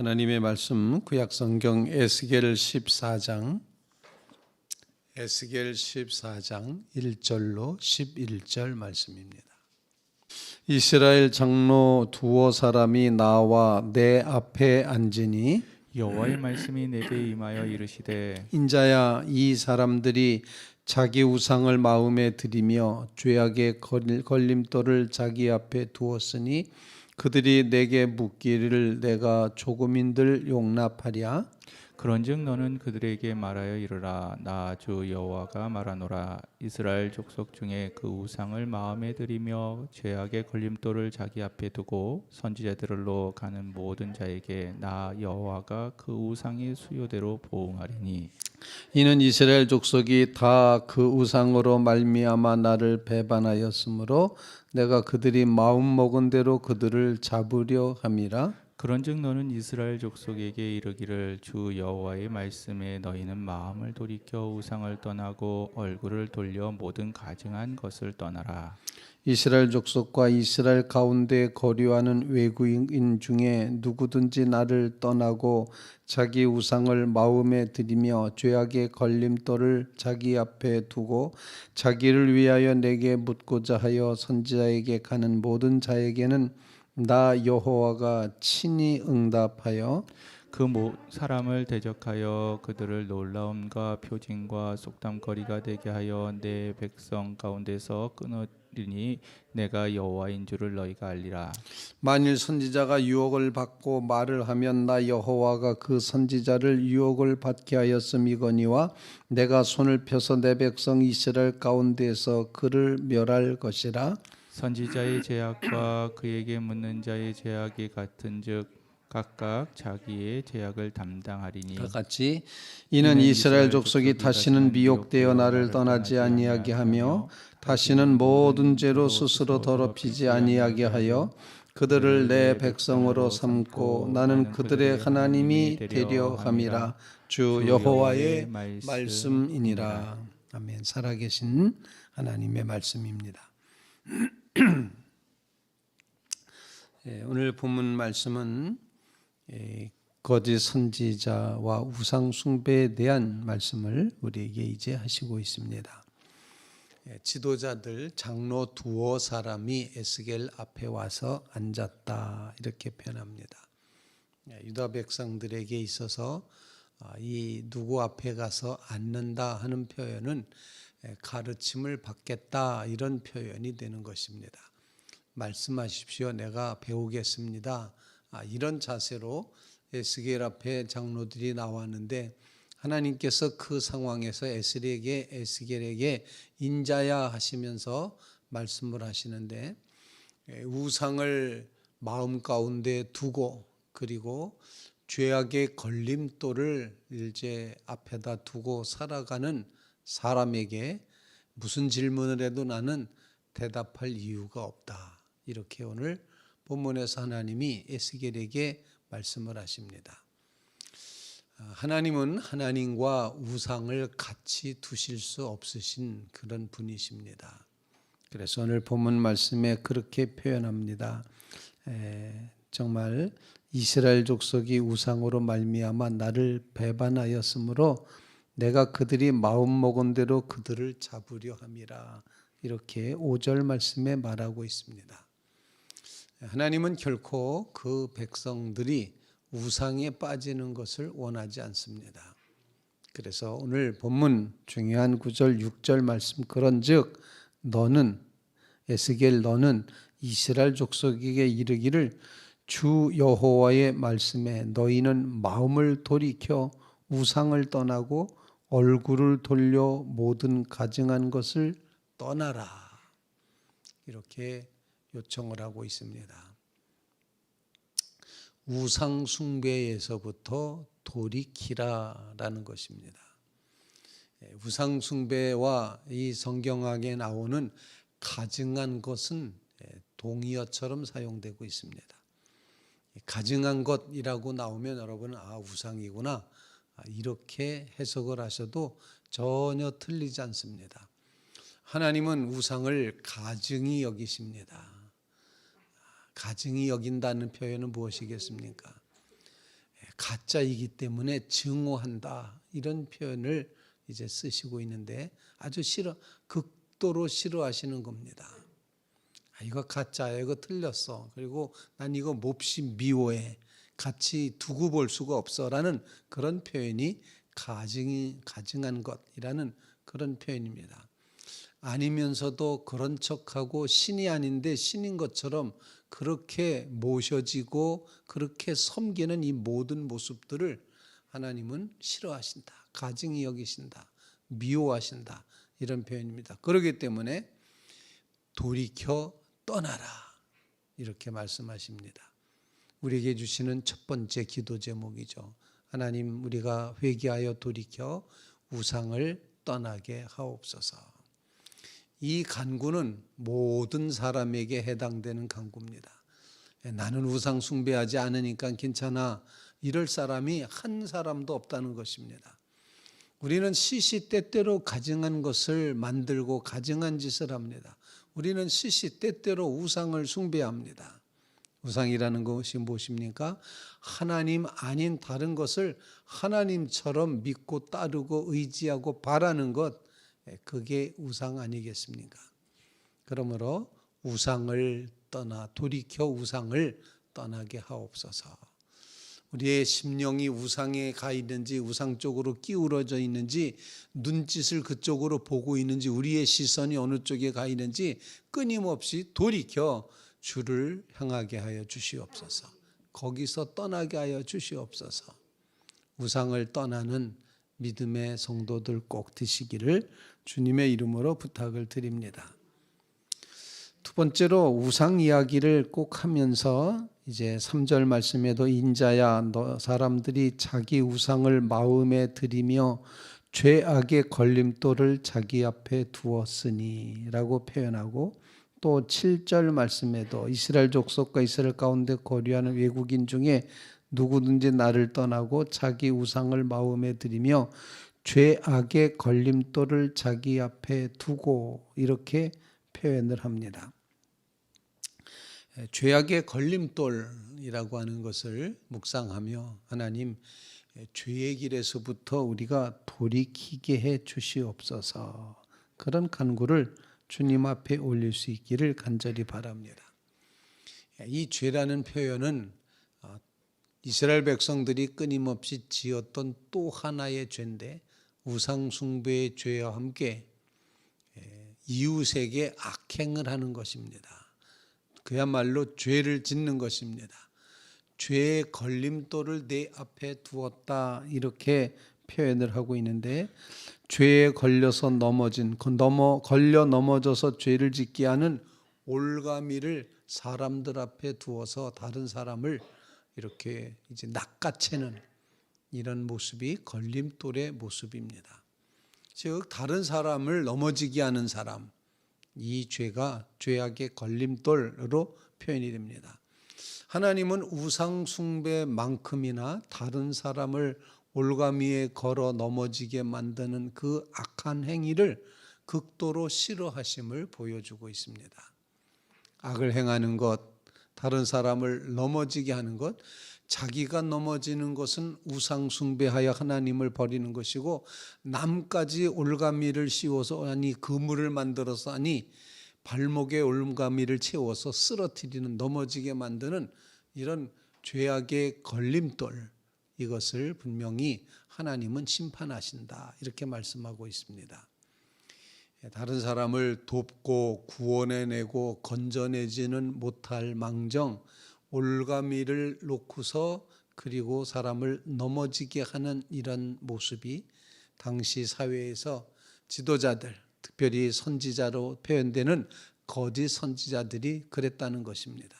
하나님의 말씀 구약 성경 에스겔 14장 에스겔 14장 1절로 11절 말씀입니다. 이스라엘 장로 두어 사람이 나와 내 앞에 앉으니 여호와의 말씀이 내게 임하여 이르시되 인자야 이 사람들이 자기 우상을 마음에 들이며 죄악의 걸- 걸림돌을 자기 앞에 두었으니 그들이 내게 묻기를 내가 조금인들 용납하랴 그런즉 너는 그들에게 말하여 이르라. 나 주 여호와가 말하노라. 이스라엘 족속 중에 그 우상을 마음에 들이며 죄악의 걸림돌을 자기 앞에 두고 선지자들로 가는 모든 자에게 나 여호와가 그 우상의 수요대로 보응하리니. 이는 이스라엘 족속이 다 그 우상으로 말미암아 나를 배반하였으므로 내가 그들이 마음 먹은 대로 그들을 잡으려 함이라 그런즉 너는 이스라엘 족속에게 이르기를 주 여호와의 말씀에 너희는 마음을 돌이켜 우상을 떠나고 얼굴을 돌려 모든 가증한 것을 떠나라. 이스라엘 족속과 이스라엘 가운데 거류하는 외국인 중에 누구든지 나를 떠나고 자기 우상을 마음에 들이며 죄악의 걸림돌을 자기 앞에 두고 자기를 위하여 내게 묻고자 하여 선지자에게 가는 모든 자에게는 나 여호와가 친히 응답하여 그 모, 사람을 대적하여 그들을 놀라움과 표징과 속담거리가 되게 하여 내 백성 가운데서 끊으리니 내가 여호와인 줄을 너희가 알리라. 만일 선지자가 유혹을 받고 말을 하면 나 여호와가 그 선지자를 유혹을 받게 하였음이거니와 내가 손을 펴서 내 백성 이스라엘 가운데서 그를 멸할 것이라 선지자의 제약과 그에게 묻는 자의 제약이 같은즉 각각 자기의 제약을 담당하리니 다 같이 이는 이스라엘 족속이 다시는 미혹되어 나를 떠나지 아니하게 하며 다시는 모든 죄로 스스로 더럽히지 아니하게 하여 그들을 내 백성으로 삼고 나는 그들의 하나님이 되려 함이라. 주 여호와의 말씀이니라. 아멘. 살아계신 하나님의 말씀입니다. 예, 오늘 본문 말씀은 예, 거짓 선지자와 우상 숭배에 대한 말씀을 우리에게 이제 하시고 있습니다. 예, 지도자들 장로 두어 사람이 에스겔 앞에 와서 앉았다 이렇게 표현합니다. 예, 유다 백성들에게 있어서 아, 이 누구 앞에 가서 앉는다 하는 표현은 예, 가르침을 받겠다 이런 표현이 되는 것입니다. 말씀하십시오. 내가 배우겠습니다. 아, 이런 자세로 에스겔 앞에 장로들이 나왔는데 하나님께서 그 상황에서 에스겔에게 에스겔에게 인자야 하시면서 말씀을 하시는데 예, 우상을 마음 가운데 두고 그리고 죄악의 걸림돌을 이제 앞에다 두고 살아가는 사람에게 무슨 질문을 해도 나는 대답할 이유가 없다. 이렇게 오늘 본문에서 하나님이 에스겔에게 말씀을 하십니다. 아, 하나님은 하나님과 우상을 같이 두실 수 없으신 그런 분이십니다. 그래서 오늘 본문 말씀에 그렇게 표현합니다. 에, 정말 이스라엘 족속이 우상으로 말미암아 나를 배반하였으므로 내가 그들이 마음 먹은 대로 그들을 잡으려 함이라 이렇게 5절 말씀에 말하고 있습니다. 하나님은 결코 그 백성들이 우상에 빠지는 것을 원하지 않습니다. 그래서 오늘 본문 중요한 9절 6절 말씀 그런즉 너는 에스겔 너는 이스라엘 족속에게 이르기를 주 여호와의 말씀에 너희는 마음을 돌이켜 우상을 떠나고 얼굴을 돌려 모든 가증한 것을 떠나라. 이렇게 요청을 하고 있습니다. 우상 숭배에서부터 돌이키라라는 것입니다. 예, 우상 숭배와 이 성경학에 나오는 가증한 것은 예, 동의어처럼 사용되고 있습니다. 가증한 것이라고 나오면 여러분은 아 우상이구나 아, 이렇게 해석을 하셔도 전혀 틀리지 않습니다. 하나님은 우상을 가증히 여기십니다. 가증히 여긴다는 표현은 무엇이겠습니까? 가짜이기 때문에 증오한다 이런 표현을 이제 쓰시고 있는데 아주 싫어 극도로 싫어하시는 겁니다. 아, 이거 가짜야 이거 틀렸어 그리고 난 이거 몹시 미워해 같이 두고 볼 수가 없어라는 그런 표현이 가증이 가증한 것이라는 그런 표현입니다. 아니면서도 그런 척하고 신이 아닌데 신인 것처럼 그렇게 모셔지고 그렇게 섬기는 이 모든 모습들을 하나님은 싫어하신다. 가증히 여기신다. 미워하신다. 이런 표현입니다. 그렇기 때문에 돌이켜 떠나라. 이렇게 말씀하십니다. 우리에게 주시는 첫 번째 기도 제목이죠. 하나님 우리가 회개하여 돌이켜 우상을 떠나게 하옵소서. 이 간구는 모든 사람에게 해당되는 간구입니다. 예, 나는 우상 숭배하지 않으니까 괜찮아. 이럴 사람이 한 사람도 없다는 것입니다. 우리는 시시때때로 가증한 것을 만들고 가증한 짓을 합니다. 우리는 시시 때때로 우상을 숭배합니다. 우상이라는 것이 무엇입니까? 하나님 아닌 다른 것을 하나님처럼 믿고 따르고 의지하고 바라는 것, 예, 그게 우상 아니겠습니까? 그러므로 우상을 떠나 돌이켜 우상을 떠나게 하옵소서. 우리의 심령이 우상에 가 있는지 우상 쪽으로 기울어져 있는지 눈짓을 그쪽으로 보고 있는지 우리의 시선이 어느 쪽에 가 있는지 끊임없이 돌이켜 주를 향하게 하여 주시옵소서. 거기서 떠나게 하여 주시옵소서. 우상을 떠나는 믿음의 성도들 꼭 되시기를 주님의 이름으로 부탁을 드립니다. 두 번째로 우상 이야기를 꼭 하면서 이제 3절 말씀에도 인자야 너 사람들이 자기 우상을 마음에 들이며 죄악의 걸림돌을 자기 앞에 두었으니라고 표현하고 또 7절 말씀에도 이스라엘 족속과 이스라엘 가운데 거류하는 외국인 중에 누구든지 나를 떠나고 자기 우상을 마음에 들이며 죄악의 걸림돌을 자기 앞에 두고 이렇게 표현을 합니다. 예, 죄악의 걸림돌이라고 하는 것을 묵상하며 하나님 예, 죄의 길에서부터 우리가 돌이키게 해 주시옵소서 그런 간구를 주님 앞에 올릴 수 있기를 간절히 바랍니다. 예, 이 죄라는 표현은 어, 이스라엘 백성들이 끊임없이 지었던 또 하나의 죄인데 우상 숭배의 죄와 함께 예, 이웃에게 악행을 하는 것입니다. 그야말로 죄를 짓는 것입니다. 죄의 걸림돌을 내 앞에 두었다 이렇게 표현을 하고 있는데 죄에 걸려서 넘어진 그 넘어 걸려 넘어져서 죄를 짓게 하는 올가미를 사람들 앞에 두어서 다른 사람을 이렇게 이제 낚아채는 이런 모습이 걸림돌의 모습입니다. 즉 다른 사람을 넘어지게 하는 사람 이 죄가 죄악의 걸림돌로 표현이 됩니다. 하나님은 우상 숭배만큼이나 다른 사람을 올가미에 걸어 넘어지게 만드는 그 악한 행위를 극도로 싫어하심을 보여주고 있습니다. 악을 행하는 것, 다른 사람을 넘어지게 하는 것, 자기가 넘어지는 것은 우상 숭배하여 하나님을 버리는 것이고 남까지 올가미를 씌워서 아니 그물을 만들어서 아니 발목에 올가미를 채워서 쓰러뜨리는 넘어지게 만드는 이런 죄악의 걸림돌 이것을 분명히 하나님은 심판하신다 이렇게 말씀하고 있습니다. 다른 사람을 돕고 구원해내고 건져내지는 못할 망정 올가미를 놓고서 그리고 사람을 넘어지게 하는 이런 모습이 당시 사회에서 지도자들 특별히 선지자로 표현되는 거짓 선지자들이 그랬다는 것입니다.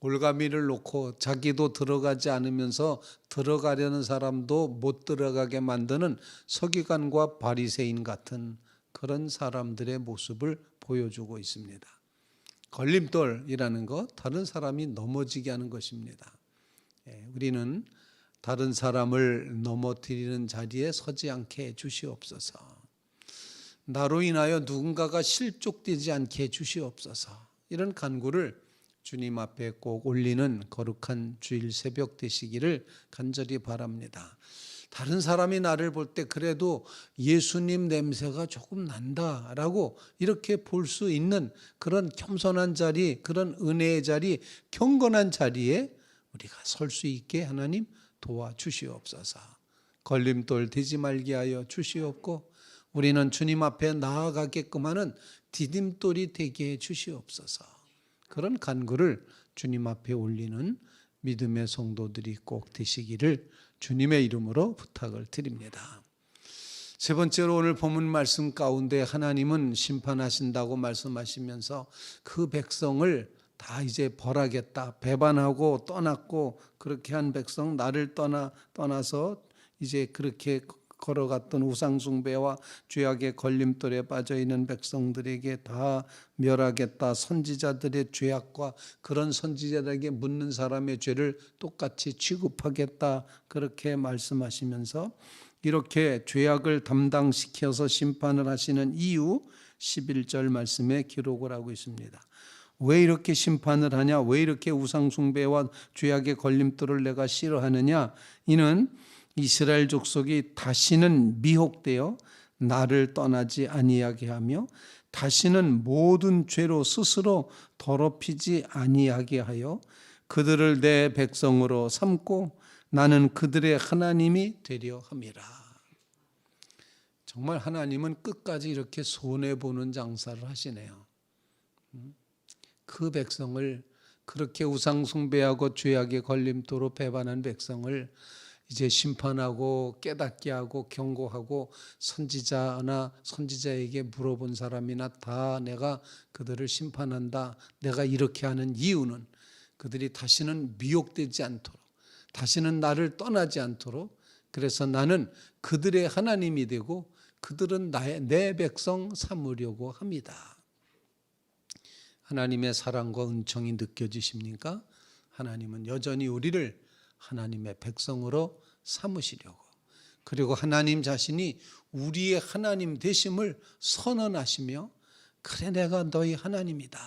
올가미를 놓고 자기도 들어가지 않으면서 들어가려는 사람도 못 들어가게 만드는 서기관과 바리새인 같은 그런 사람들의 모습을 보여주고 있습니다. 걸림돌이라는 것 다른 사람이 넘어지게 하는 것입니다. 예, 우리는 다른 사람을 넘어뜨리는 자리에 서지 않게 해 주시옵소서. 나로 인하여 누군가가 실족되지 않게 해 주시옵소서. 이런 간구를 주님 앞에 꼭 올리는 거룩한 주일 새벽 되시기를 간절히 바랍니다. 다른 사람이 나를 볼 때 그래도 예수님 냄새가 조금 난다라고 이렇게 볼 수 있는 그런 겸손한 자리, 그런 은혜의 자리, 경건한 자리에 우리가 설 수 있게 하나님 도와주시옵소서. 걸림돌 되지 말게 하여 주시옵고 우리는 주님 앞에 나아가게끔 하는 디딤돌이 되게 해 주시옵소서. 그런 간구를 주님 앞에 올리는 믿음의 성도들이 꼭 되시기를 주님의 이름으로 부탁을 드립니다. 세 번째로 오늘 본문 말씀 가운데 하나님은 심판하신다고 말씀하시면서 그 백성을 다 이제 벌하겠다. 배반하고 떠났고 그렇게 한 백성 나를 떠나 떠나서 이제 그렇게 걸어갔던 우상숭배와 죄악의 걸림돌에 빠져 있는 백성들에게 다 멸하겠다. 선지자들의 죄악과 그런 선지자들에게 묻는 사람의 죄를 똑같이 취급하겠다. 그렇게 말씀하시면서 이렇게 죄악을 담당시켜서 심판을 하시는 이유 11절 말씀에 기록을 하고 있습니다. 왜 이렇게 심판을 하냐? 왜 이렇게 우상숭배와 죄악의 걸림돌을 내가 싫어하느냐? 이는 이스라엘 족속이 다시는 미혹되어 나를 떠나지 아니하게 하며 다시는 모든 죄로 스스로 더럽히지 아니하게 하여 그들을 내 백성으로 삼고 나는 그들의 하나님이 되려 함이라. 정말 하나님은 끝까지 이렇게 손해 보는 장사를 하시네요. 그 백성을 그렇게 우상 숭배하고 죄악의 걸림돌로 배반한 백성을 이제 심판하고 깨닫게 하고 경고하고 선지자나 선지자에게 물어본 사람이나 다 내가 그들을 심판한다. 내가 이렇게 하는 이유는 그들이 다시는 미혹되지 않도록 다시는 나를 떠나지 않도록 그래서 나는 그들의 하나님이 되고 그들은 나의 내 백성 삼으려고 합니다. 하나님의 사랑과 은총이 느껴지십니까? 하나님은 여전히 우리를 하나님의 백성으로 삼으시려고 그리고 하나님 자신이 우리의 하나님 되심을 선언하시며 그래 내가 너희 하나님이다.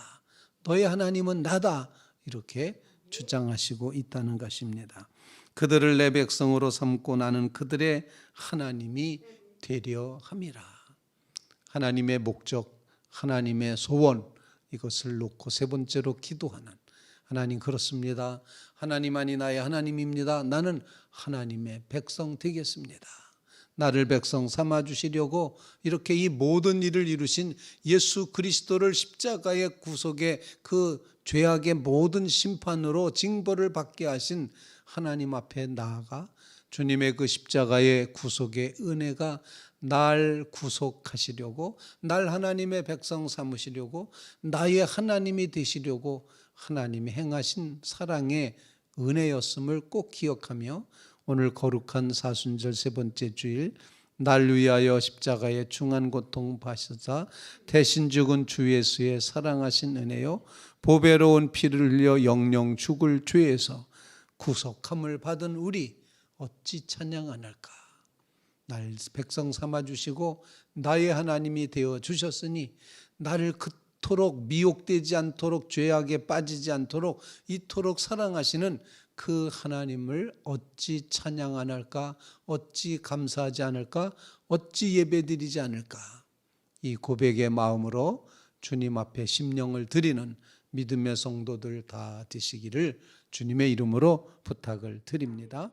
너희 하나님은 나다. 이렇게 주장하시고 있다는 것입니다. 그들을 내 백성으로 삼고 나는 그들의 하나님이 되려 함이라. 하나님의 목적, 하나님의 소원 이것을 놓고 세 번째로 기도하는 하나님 그렇습니다. 하나님만이 나의 하나님입니다. 나는 하나님의 백성 되겠습니다. 나를 백성 삼아 주시려고 이렇게 이 모든 일을 이루신 예수 그리스도를 십자가의 구속의 그 죄악의 모든 심판으로 징벌을 받게 하신 하나님 앞에 나아가 주님의 그 십자가의 구속의 은혜가 날 구속하시려고 날 하나님의 백성 삼으시려고 나의 하나님이 되시려고 하나님이 행하신 사랑의 은혜였음을 꼭 기억하며 오늘 거룩한 사순절 세 번째 주일 날 위하여 십자가의 중한 고통 받으사 대신 죽은 주 예수의 사랑하신 은혜요 보배로운 피를 흘려 영영 죽을 죄에서 구속함을 받은 우리 어찌 찬양 안 할까? 날 백성 삼아 주시고 나의 하나님이 되어 주셨으니 나를 그 토록 미혹되지 않도록 죄악에 빠지지 않도록 이토록 사랑하시는 그 하나님을 어찌 찬양 안 할까? 어찌 감사하지 않을까? 어찌 예배드리지 않을까? 이 고백의 마음으로 주님 앞에 심령을 드리는 믿음의 성도들 다 되시기를 주님의 이름으로 부탁을 드립니다.